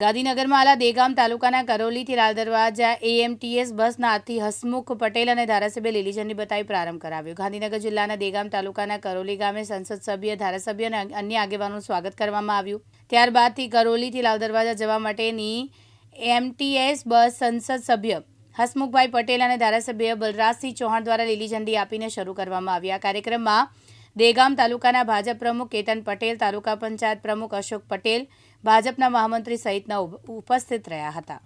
ગાંધીનગરમાં આલા દેગામ તાલુકાના કરોલીથી લાલ દરવાજા એએમટીએસ બસના આજથી હસમુખ પટેલ અને ધારાસભ્ય લીલીચંદી બતાવી પ્રારંભ કરાવ્યો. ગાંધીનગર જિલ્લાના દેગામ તાલુકાના કરોલી ગામે સંસદ સભ્ય, ધારાસભ્ય અને અન્ય આગેવાનોનું સ્વાગત કરવામાં આવ્યું. ત્યારબાદથી કરોલીથી લાલ દરવાજા જવા માટેની એમટીએસ બસ સંસદ સભ્ય હસમુખભાઈ પટેલ અને ધારાસભ્ય બલરાજસિંહ ચૌહાણ દ્વારા લીલી આપીને શરૂ કરવામાં આવી. આ કાર્યક્રમમાં દેગામ તાલુકાના ભાજપ પ્રમુખ કેતન પટેલ, તાલુકા પંચાયત પ્રમુખ અશોક પટેલ, ભાજપના મહામંત્રી સહિતના ઉપસ્થિત રહ્યા હતા.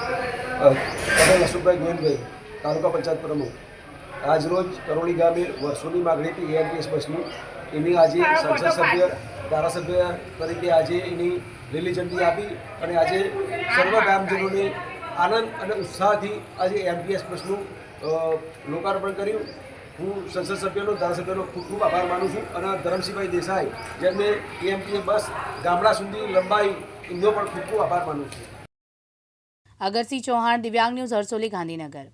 પટેલ અશોકભાઈ ગોયલભાઈ તાલુકા પંચાયત પ્રમુખ. આજરોજ કરોલી ગામે વર્ષોની માગણી હતી એઆરટીએસ બસની એની આજે સંસદ સભ્ય ધારાસભ્ય તરીકે આજે એની લીલી ઝંડી આપી અને આજે સર્વ ગામજનોને આનંદ અને ઉત્સાહથી આજે એમટીએસ બસનું લોકાર્પણ કર્યું. હું સંસદ સભ્યનો ધારાસભ્યનો ખૂબ ખૂબ આભાર માનું છું અને ધરમસિંહભાઈ દેસાઈ જેમને એમપીએ બસ ગામડા સુધી લંબાઈ એમનો પણ ખૂબ ખૂબ આભાર માનું છું. અગરસિંહ ચૌહાણ દિવ્યાંગ ન્યૂઝ હરસોલી ગાંધીનગર